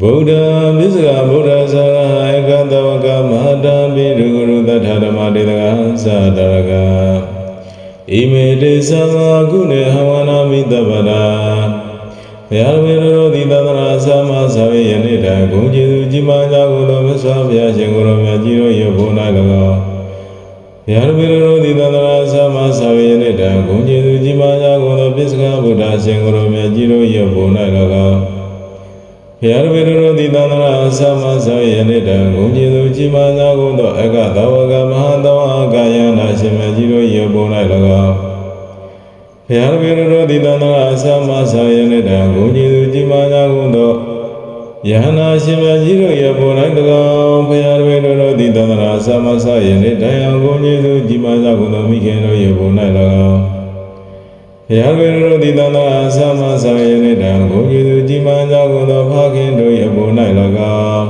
ဗုဒ္ဓမစ္စကဗုဒ္ဓဆရာဧကတဝကမဟာတာပိရုဂရုတထဓမ္မတေတကသတရကဣမေတေသမာကုနေဟဝနာမိတပဒာဘုရားဝေရောတိသန္တရာသမသာဝေယနေ့တံဂုံကျေသူကြီးမားကြကုန်သောမြတ်စွာဘုရားရှင်ကိုယ်တော်မြတ်ကြီးတို့ရဲ့ဘုန်း၌၎င်းဘုရားဝေရောတိသန္တရာသမသာဝေယနေ့တံဂုံကျေသူကြီးမားကြကုန်သောပစ္စကဗုဒ္ဓရှင်ကိုယ်တော်မြတ်ကြီးတို့ရဲ့ဘုန်း၌၎င်း ဘုရားဝေရောတိသန္တရာသမသာဝေယနေ့တံဂုံကျေသူကြီးမားကြကုန်သောအကသဝကမဟာတဝကာယနာရှင်မြတ်ကြီးတို့ရဲ့ဘုန်း၌၎င်းဘုရားဝေရောတိသန္တရာသမသာဝေယနေ့တံဂုံကျေသူကြီးမားကြကုန်သောယဟနာရှင်မြတ်ကြီးတို့ရဲ့ဘုန်း၌၎င်းဘုရားဝေရောတိသန္တရာသမသာဝေယနေ့တံဂုံကျေသူကြီးမားကြကုန်သောမိခင်တို့ရဲ့ဘုန်း၌၎င်း ဘုရားဝေရောတိသန္တရာသမသာဝေယနေ့တံဂုံကျေသူကြီးမားကြကုန်သောဖခင်တို့ရဲ့ဘုန်း၌၎င်း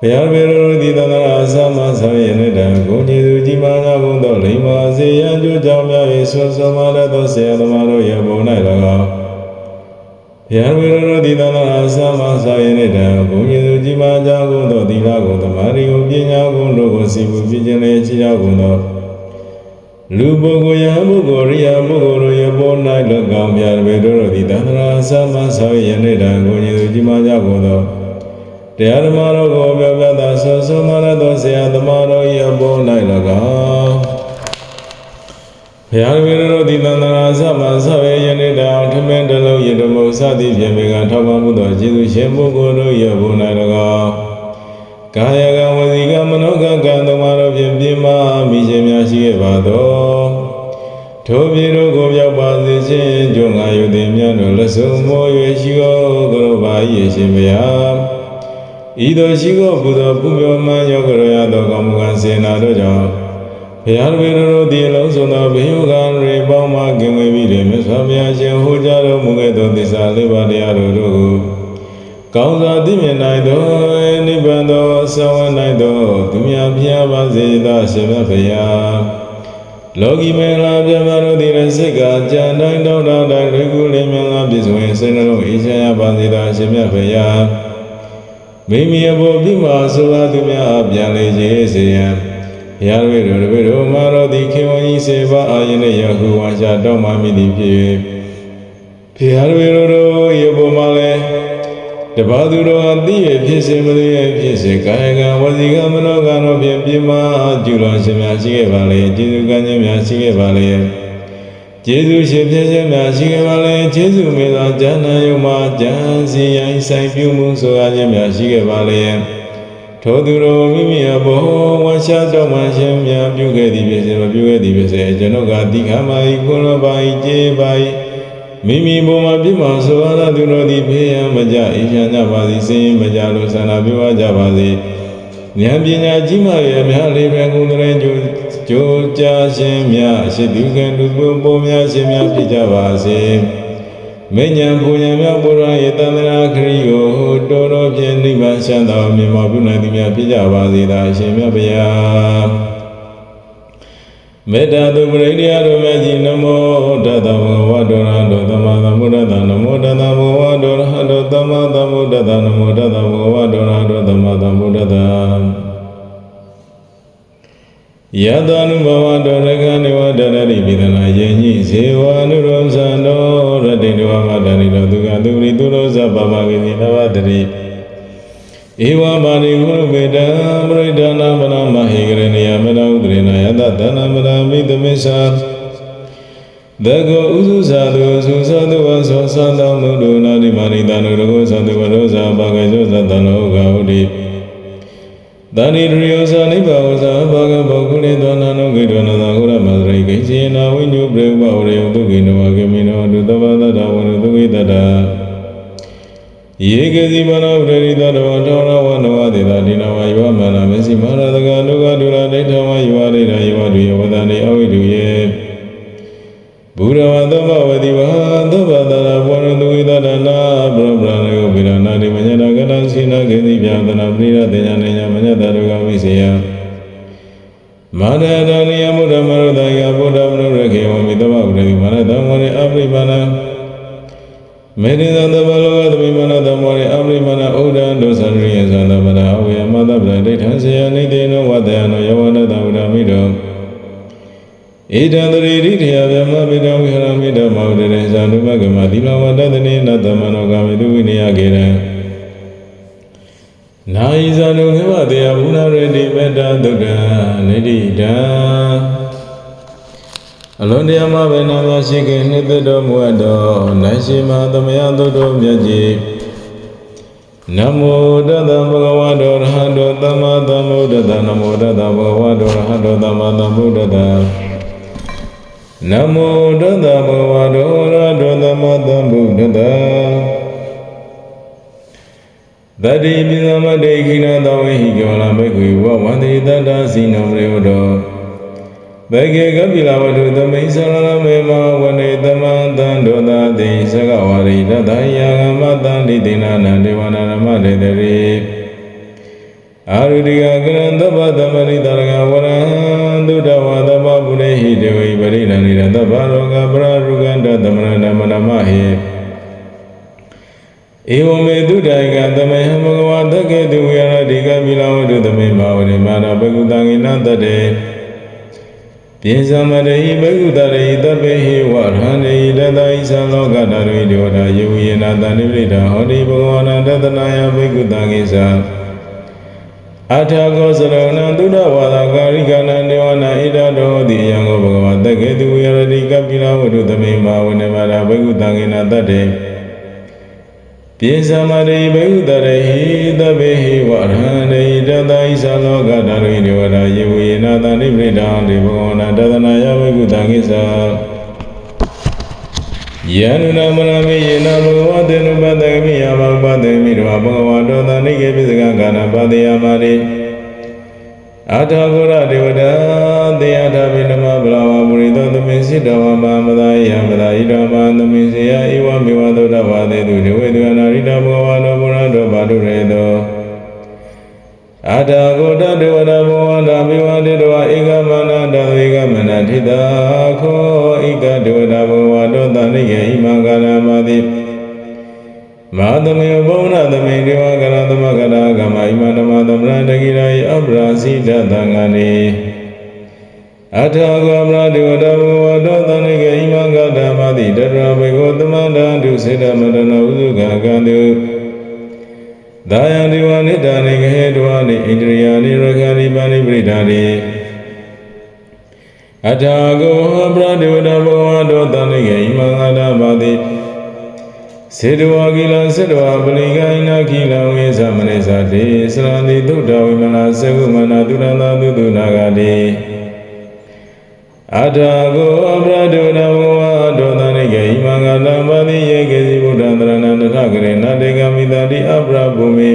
ဘုရားဝေရောတိသန္တရာသမသာဝေယနေ့တံဂုံကျေသူကြီးမားကြကုန်သောလိမ္မာစေရန်ကျိုးကြောင့်များ၏ဆွဆွမလည်းသောဆရာသမားတို့ရဲ့ဘုန်း၌၎င်းဘုရားဝေရောတိသန္တရာသမသာဝေယနေ့တံဂုံကျေသူကြီးမားကြကုန်သောသီလကုန်သမာဓိကုန်ပညာကုန်တို့ကိုစီပူပြည့်ခြင်းလည်းချီးကြကုန်သော လူပုဂ္ဂိုလ်ယပုဂ္ဂိုလ်ရိယပုဂ္ဂိုလ်တို့ရဲ့ပေါ်၌လောကံပြရပေတို့သည်တန္တရာသမဆောယနေ့တံကိုညီသူကြီးမားကြကုန်သောတရားဓမ္မတော်ကိုပြောပြတာဆောဆောမရသောဆရာသမားတို့ရဲ့ပေါ်၌၎င်းဘုရားဝိရတို့သည်တန္တရာသမဆောယနေ့တံထမင်းတလုံးရတမုတ်စသည်ဖြင့်ဘေကထောက်ပံ့မှုသောကျေးဇူးရှင်ပုဂ္ဂိုလ်တို့ရဲ့ပေါ်၌၎င်း ကာယကဝစီကမနောကကံသမာတို့ဖြင့်ပြင်းမာမိခြင်းများရှိခဲ့ပါသောထိုပြည်တို့ကိုရောက်ပါစေခြင်းကြုံငါယုသည်မြတ်တို့လက်ဆုံးမော၍ရှိသောကရောပါ၏ရှင်ဘုရားဤသို့ရှိသောဘုသောပုမျောမှန်ယောဂရရသောကောင်းမှုကံစေနာတို့ကြောင့်ဘုရားဝေတို့သည်အလုံးစုံသောဘေယုကံတွေပေါင်းမှကင်ဝေပြီးတယ်မြတ်စွာဘုရားရှင်ဟောကြားတော်မူခဲ့သောသစ္စာလေးပါးတရားတို့ကိုကောင်းစွာသိမြင်နိုင်သောနိဗ္ဗာန်သော ဆောင်းဝနိုင်သောသူများဖျားပါစေသောရှင်မြတ်ဖရာလောကီမင်္ဂလာပြမတို့သည်လည်းစိတ်ကကြံတိုင်းတောင်းတတိုင်းဒုက္ခလေးမြတ်ငါပြည့်စုံရင်စိတ်နှလုံးအေးချမ်းရပါစေသောရှင်မြတ်ဖရာမိမိအဖို့ပြမဆိုပါသူများပြန်လေခြင်းစေရန်ဘုရားဝိတော်တပည့်တော်မာတော်သည်ခေဝံဤစေပါအာယနေယဟုဝါရှာတောင်းမှမိသည်ဖြစ်၍ဘုရားဝိတော်တို့ယေဘုမှာလည်း တပါသူတော်အသိရဖြစ်စေမသိရဖြစ်စေကာယကံဝစီကမနောကံတို့ဖြင့်ပြမကျူတော်ရှင်များရှိခဲ့ပါလေကျေးဇူးကံခြင်းများရှိခဲ့ပါလေကျေးဇူးရှင်ဖြစ်ခြင်းများရှိခဲ့ပါလေကျေးဇူးမင်းသောဉာဏ်နာယုံမှာဉာဏ်စီရင်ဆိုင်ပြုမှုဆိုရခြင်းများရှိခဲ့ပါလေထိုသူတော်မိမိအဘောဝါရှာတော်မှရှင်များပြုခဲ့သည်ဖြစ်စေမပြုခဲ့သည်ဖြစ်စေကျွန်ုပ်ကတိခါမဤကုလပါဤကျေပါဤ မိမိဘုံမှာပြစ်မှာဆိုရတာသူတို့သည်ဖေးရန်မကြအေးချမ်းကြပါစေစင်ရင်မကြလို့ဆန္ဒပြုအပ်ကြပါစေဉာဏ်ပညာကြီးမှရဲ့အများလေးပဲကုသရေကြိုကြိုးကြခြင်းများအရှိတုခံလူပုံပုံများခြင်းများဖြစ်ကြပါစေမဉ္ဇဉ်ဘုံဉာဏ်များဘုရားရဲ့တန်ត្រာခရီးကိုတော်တော်ဖြင့်နိဗ္ဗာန်ချမ်းသာမြတ်မောပြုနိုင်သည်များဖြစ်ကြပါစေသာအရှင်မြတ်ဗျာ မေတ္တာသူပရိနိယတို့မြတ်ကြီးနမောတတ္တဝဝတ္တရတောသမ္မာသမ္ဗုဒ္ဓတ္တနမောတတ္တဘဝတ္တရဟတောသမ္မာသမ္ဗုဒ္ဓတ္တနမောတတ္တဘဝတ္တရဟတောသမ္မာသမ္ဗုဒ္ဓတ္တယတ ानु ဘဝတောရကနေဝတ္တရတိပိဒနာယေညိဇေဝ ानु ရောဇံတောရတိတဝမတ္တရိတောသူကသူရိသူရောဇပပကိနိနဝတ္တရိဧဝမာရိကုရုပေတံပရိဒနာမနာမဟိကရဏယမနဥဒရေန ယတတနာမနာမိသမစ္ဆာသကောဥစုသာတုသုသတုဝသောသံတော်မုဒ္ဒနာတိမာရိတနုရကောသတုဝရောဇာဘာဂေဇောသတ္တနောဂဟုတိတဏိတရိယောဇာနိဗ္ဗာဝဇာဘာဂဘောကုလေသောနာနောဂေတောနသာဟုရမသရိကိစေနာဝိညုပရေဝဝရေတုကိနောဂေမိနောဒုတဝတ္တဝနုတုဝိတ္တယေကစီမနောပရိသတဝထောရဝနဝတိတာဒီနဝယောမနာမစီမရတကဒုက္ခဒု ဝနတဝရမိတောဣဒံတရိရိထေယဗျမပိတံဝိဟရမိတမောဒရေဇာနုမကမသီလဝတ္တနေနတမနောကာမိတုဝိနယကေရံနာယိဇာနုခေဝတေယဘုနာရတိမေတ္တာဒုက္ခနိတိတံအလွန်တရားမှာပဲနာမရှိခင်နှစ်သက်တော်မူအပ်တော်နိုင်ရှိမသမယသုတ္တမြတ်ကြီး နမောတတံဘဂဝတောရဟံတောသမ္မာသမ္ဗုဒ္ဓတ္တနမောတတံဘဂဝတောရဟံတောသမ္မာသမ္ဗုဒ္ဓတ္တနမောတတံဘဂဝတောရဟံတောသမ္မာသမ္ဗုဒ္ဓတ္တတတိပိသမတေခိနသဝေဟိကျောလာမေခွေဝဝန္တိတတ္တစီနံရေဝတော ဘေကေကပိလဝတုသမိသရဏမေမဝနေတမံတံဒောတာတိသကဝရိတတယာဂမတံတိတိနာနံဒေဝနာရမတေတရေအာရုတိကကရံသဗ္ဗသမရိတရကဝရံသုတဝါသဗ္ဗပုရိဟိတေဝိပရိဏနိရသဗ္ဗရောဂပရရုကန္တသမရဏမနမဟိဧဝမေတုတိုင်ကသမေဟဘဂဝါတကေတုဝေရတိကပိလဝတုသမေမာဝရိမာနာဘဂုတံငိနတတေ ပြေဇမရေဟိဘဂုတရေတပေဟိဝရဟန္တေတတဟိသံလောကတရိဒေဝတာယေဝေနာတန္တိပရိဒာဟောတိဘဂဝါနတတနာယဘဂုတံငိသံအထာကောစရဏံသုဒ္ဓဝါဒကာရိကနာနေဝနာဣဒတောတိယံကိုဘဂဝါတကေတုဝေရတိကပိလဝတုသမေမာဝနေမာနာဘဂုတံငိနတတေ ပြေသမရိဘေဟုတရေဟိတဘေဟိဝရဟန္တေတတဟိသလောကတရိဒေဝရာယေဝေနာတန္တိပရိဒံဒေဘဂဝနာတသနာယဘေကုတံကိသယန္နမနမေယေနဘဂဝတေနုပတ္တမိယမဥပတ္တမိတောဘဂဝတောတဏိကေပိစကံကာနပါတိယမရိ အာထာဂုရဒေဝတာတေယထာပိနမဗလာဝပုရိသောသမေစိတဝမမသာယံပဒါဣဒမသမေစေယဧဝမေဝသုဒ္ဓဝါတေတုဒေဝေတုအနာရိတဘဂဝါနောပုရတောဘာတုရေတောအာထာဂုတဒေဝတာဘောဝန္တာမိဝတေတောဧကမနတဝေကမနထိတာခောဧကဒေဝတာဘောဝတောတဏိယေဣမံကာလမတိမာသမေဘုံနာသမေဒေဝ မနမသမရတကိရာယအပရာစီတသံဃာနေအထာဂောမရဒေဝတဘောဝတောတဏိကေဣမံကဓမ္မတိတတရဘေကောသမန္တံဒုစေတမတနဥစုကကံတုဒါယံဒေဝနိဒာနိခေတဝနိဣန္ဒြိယာနိရခာနိပါဏိပရိဒါနိအထာဂောပရဒေဝတဘောဝတောတဏိကေဣမံကဓမ္မတိ စေတဝါကိလစေတဝါပလိကိုင်းနာကိလဝေသမနေသတေသရဏိသုဒ္ဓဝိမနာစေကုမနာတုရဏသုတုနာဂတိအထာကိုအပရဒုနဘောဝဒောသနိကေဣမံကတံပါတိယေကေစီဗုဒ္ဓံတရဏံတထကရေနတေကမိတတိအပရဘုမေ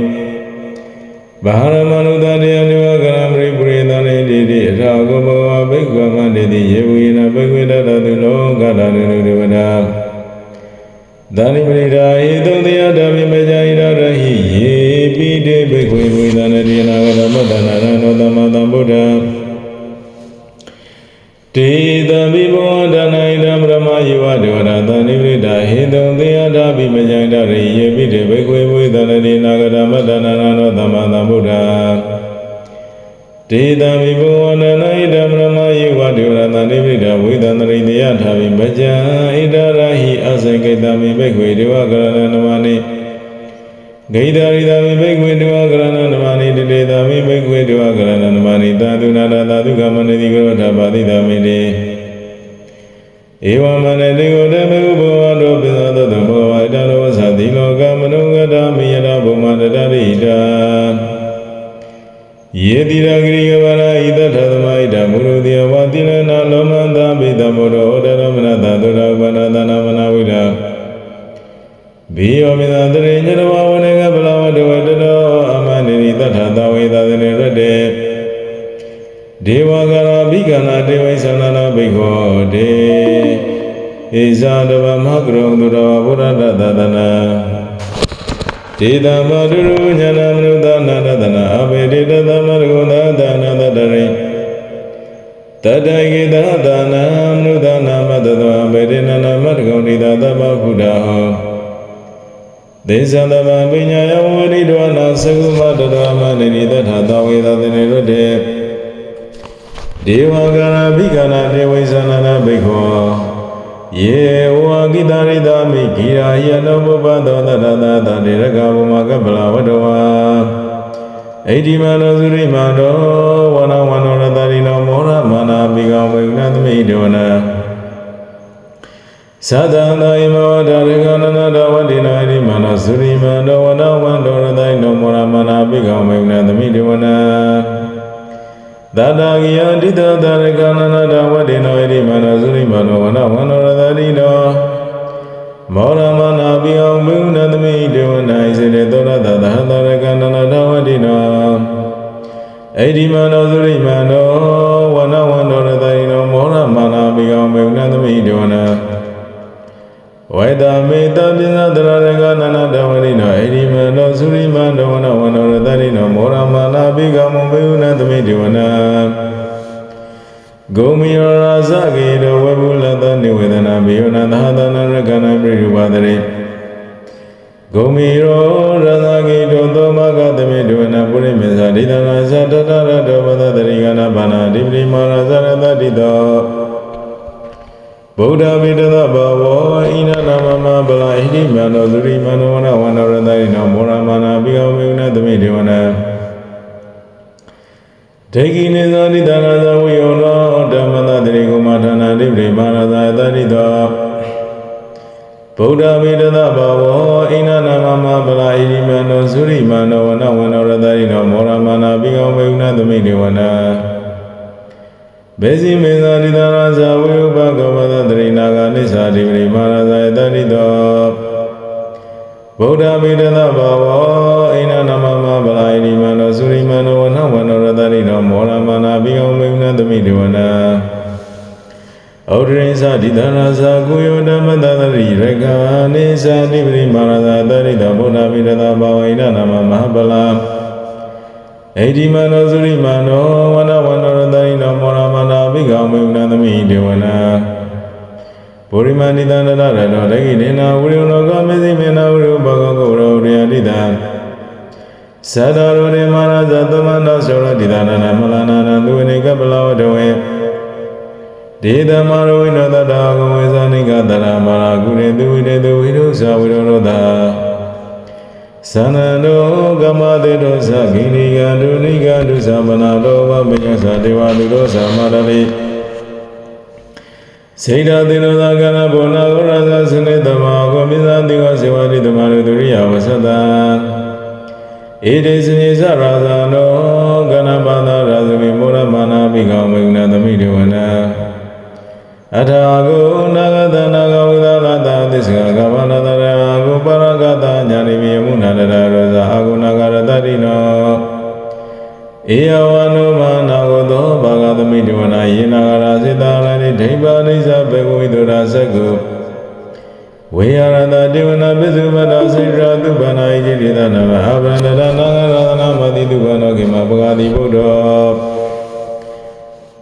ဘာရမနုတတေအနိဝကရံပရိပုရိသနေတိတိအထာကိုဘောဝဘိက္ခမန္တေတိယေဝိနဘိက္ခွေတတတုလောကတနုဒေဝနာဒါနိပရိ တေတာမိဘိက္ခွေဒေဝကရဏနမနိသာဓုနာတာသာဓုကမနတိကရောဓပါတိတာမိတေဧဝမနတေကိုတမေဥဘောဝတောပိသသောတောဘောဝဣတလောသတိလောကမနုဂတမိယတာဘုမတတရိတာယေတိရဂရိကဗရာဣတထသမဣတမုရုတိယဝတိလနာလောမန္တပိတမောရောဩဒရမနတသုရဝနတနာမနာဝိဒဘိယောမိသတရိ သန္နာဘိခောတေဣဇာတဗမကရုံသူတော်ဘုရတသတနာဒေတမတုရုညာနာမနုဿနာတတနာအဘေဒေတသမရဂုဏသာနာတတရိတတကိတသာနာမနုဿနာမတသောအဘေဒေနနာမတကုံဒီတသမဗုဒ္ဓဟောသေဇံတမပညာယဝရိဒဝနာသကုမတရမနိနိတထသဝေသတိရတေ ဒေဝဂရဘိကနာတေဝိဇာနနာဘိခောယေဝါကိတရိတာမိဂိရာယနောဘုပသောတရတတတေရကဘုမကပလဝတ္တဝါဣတိမနောသုရိမတောဝနဝနောရတရိနောမောရမာနာမိကောဝေနသမိဒေဝနာသဒ္ဒန္တဣမောဒရကနနတဝတိနာဣမနောသုရိမတောဝနဝန္တောရတရိနောမောရမာနာမိကောဝေနသမိဒေဝနာ သတ္တဂိယဒိတတရကနနတဝတိနာဣမနောသုရိမတောဝနဝန္တောရတရိနောမောရမနာပိအောင်ဘုနသမိဒေဝနာဣစေတေသောရတသဟတရကနနတဝတိနောဣတိမနောသုရိမနော တရတောပဒတရိကနာဘာနာဒိပရိမာရဇရတတိတောဗုဒ္ဓဝိတသဘဝဣနနာမမဗလာဣတိမနောသုရိမနောဝနဝန္တရတရိနောမောရမနာပိယောမေုနသမိဒေဝနာဒေဂိနေသောတိတနာသဝိယောနောဓမ္မတတရိကုမဌာနာတိပရိမာရဇာတတိတော ဗုဒ္ဓဝိတသဘဝဣနနာမမဗလာဣတိမနောသုရိမနောဝနဝန္တရတရိနောမောရမနာပိယောမေုနသမိဒေဝနာဘေစီမေသာတိတနာဇာဝိဥပကောမသတရိနာဂာနိသာတိပရိမာရဇာတတိတောဗုဒ္ဓဗိဒနာဘာဝ တိတနာသာကုယောဓမ္မတတရိရကနိသာတိပရိမာရသာတရိတောဗုဒ္ဓဗိဒနာဘာဝအိနာနမမဟာဗလာဣတိမနောသုရိမနောဝနဝနောရတရိနောမောရမနာပိကောမေနသမိဒေဝနာဗုရိမဏိတန္တရရတောဒဂိနေနာဝိရုလောကမေသိမေနာဝိရုဘဂဂုရောရိယတိတံသတ္တရောရိမာရဇသမန္တသောရတိတနာနာမလနာနသူဝိကပလဝတဝေ ဒေသမရဝိနောတတာဂဝေဇာနိကတရမာရကုရေသူဝိတေသူဝိရုဇဝိရောရောတာသနန္တောကမတေတောသဂိနိကဒုနိကဒုသမနာတောဝပညသဒေဝတုရောသမရတိစေတသေနသာကနာဘောနာဂရဇာစနေတမကောမိဇာတိကစေဝတိတမရဒုရိယဝသတံဧတေစနေသရာဇာနောကနပါဒရာဇမိမောရမာနာမိကောမေုဏသမိဒေဝနာ အထာဂုနာဂတနာဂဝိသလာတသစ္စကကဗနာတရာဂုပရဂတညာနိမိယမုနာတရာရောဇာအာဂုနာဂရတတိနောဧယဝနုမာနာဂသောဘာဂသမိတဝနာယေနာဂရာစေတာရတိဒိဗ္ဗနိစ္စဘေကုဝိတုရာသကုဝေ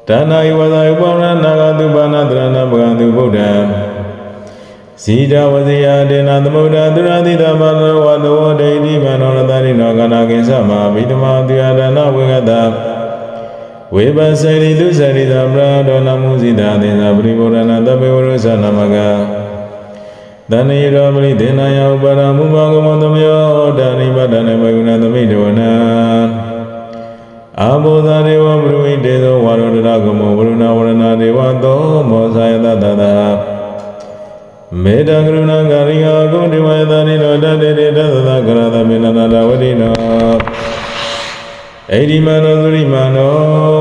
ဒါနာယဝဇာယပောနာနာဂတုဗနာတရဏပဂံတုဗုဒ္ဓံဇိတဝဇိယတေနသမုဒ္ဒသုရတိတမနောဝတောဒိဋ္ဌိမနောရတရိနောကနာကိသမဘိဓမတိယဒနာဝေကတဝေပစေရိတုစရိသမ္ပရာဒောနမုဇိတာသေနာပရိဘောရဏတပေဝရသနမကတဏိရောပရိဒေနာယဥပါရမုမောကမောသမယောဒါနိပဒနေမဂုဏသမိတောနာ အာဘောဇာဒေဝပရိဝိတေသောဝါရောတရကမောဝရုဏဝရဏဒေဝသောမောဇာယတတတမေတ္တာကရုဏာကာရိယာဂုဏိဝေသနိနောတတေတေတသသကရသမေနနာတဝတိနောဣတိမနောသုရိမနော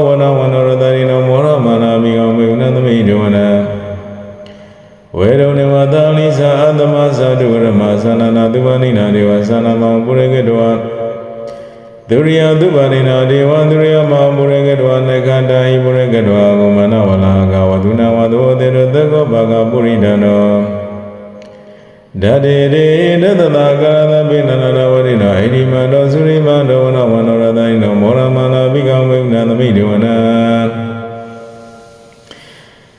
ဝနဝနောရတရိနောမောရမာနာမိကောမေုဏသမိဒေဝနာဝေရုံနေဝတာလိသာအတ္တမသာတုရမသန္နာတုဝနိနာဒေဝသန္နာမောပုရိကတော ဒုရိယသုပါရိနာဒေဝဒုရိယမပုရိကတောနခန္တာဟိပုရိကတောဂုမနဝလာကဝဒုနာဝသောတေရသကောဘာဂပုရိဒနောဓာတေရေတသတာကာသပိနနာဝရိနာဣတိမတောသုရိမတောဝနဝနောရတိနောမောရမနာပိကံဝိနသမိဒေဝနာ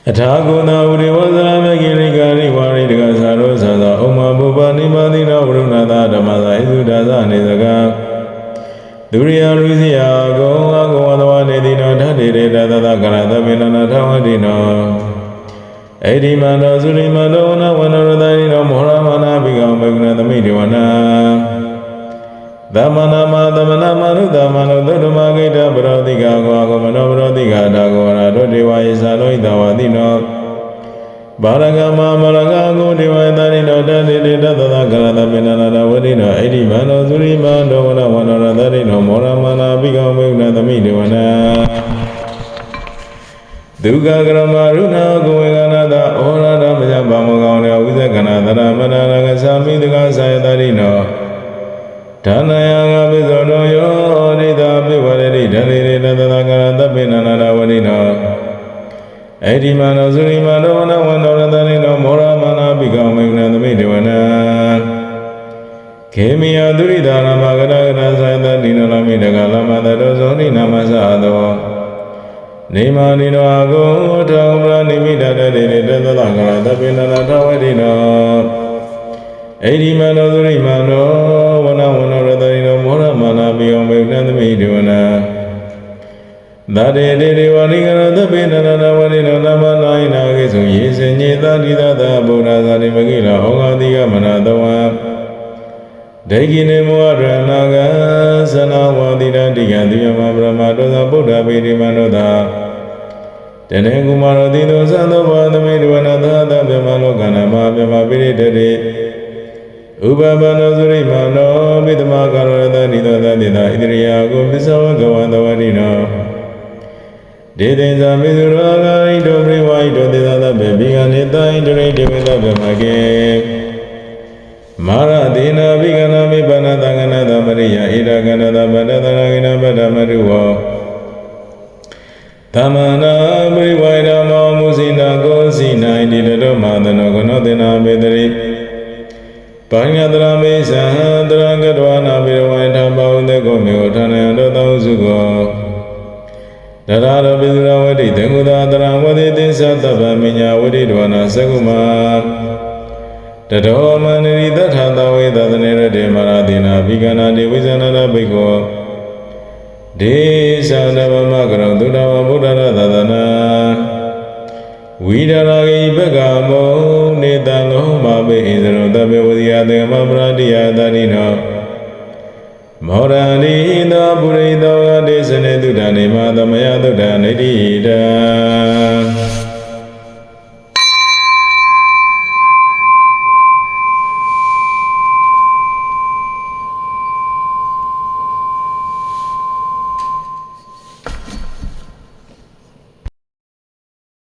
အထာဂုဏဝရိဝဇရမကိရိကာရိဝါရိတကသာရောသာသာဩမဘုပ္ပနိမတိနာဝရုဏသာဓမ္သနေစကား ဒုရိယလူစီယကောအကောဝတဝနေတိနောဓာတိရေတသသကရသဗေနနာထဝတိနောဣတိမန္တောသုရိမန္တောနဝနရတယိနောမောရမနာဘိကံဘေကနသမိတေဝနာသမနာမသမနာမနုသမနုသုတ္တမဂိတပရောတိကကောကောမနောပရောတိကတာကောရာဒုတေဝယေသလောဣတဝတိနော ဘာရကမမရကကိုဒေဝတာရိနောတတိတိတသသကရတပိနနာဝတိနောဣတိမနောသုရိမနောဝနဝနရတရိနောမောရမနာဘိကံဘေကနသမိတေဝနာဒုက္ခကရမရုဏကိုဝေကနာတာဩရဒမယဘာမောကောင်းရဝိဇကနာတရမနာရကသာမိတကဆာယတရိနောဒါနယငါပိသောတောယောရိတာပိဝရတိဓရိရေတသသကရတပိနနာဝတိနော အဲ့ဒီမနောသုရိမနောဝနဝန္တောရတရိနောမောရမနာပိကံမေနသမိတေဝနာခေမိယသုရိတာရမဂရဂရသယတတိနောလမိတကလမတတောဇောနိနာမသသောနေမနိနောအကုထောင်ပရနိမိတတတေတေတသသကရတပိနနာထဝတိနောဣတိမနောသုရိမနောဝနဝနရတရိနောမောရမနာပိကံမေနသမိတေဝနာ သာတေတေဒေဝနိကရသဗ္ဗေနနနဝရိနောနမနာယနာကိသုယေစညေသတိသသဗုဒ္ဓသာတိမကိလဟောဂတိကမနတဝံဒိဋ္ဌိနေမောရဏဂသနာဝတိတတိယတိယမဗြဟ္မာတောသဗုဒ္ဓပေတိမနောသာတနေကုမာရတိသောသံသောဘောသမိတဝနသာသဗ္ဗမလောကနာမဗြဟ္မာပိရိတတိဥပပနောသုရိမနောပိတမကာရတတိသောတတိသာဣတရိယာကိုပစ္စဝကဝံတဝတိနော ဒေသေဇာမေသုရောဂာဣတောပရိဝါဣတောသေသသဗ္ဗေဘိကနိတဣတရိတေဝသဗ္ဗမကေမာရဒေနာဘိကနာမိပနာတကနာသမရိယဣဒကနာတပ သန္တဗမကရောသုတဝဗုဒ္ဓရသဒနာဝိဒရာဂိဘဂမောနေတံလောမဘေဣဇရောတဘေဝဇိယတေမပရတိယတာရိနောမောရဏိ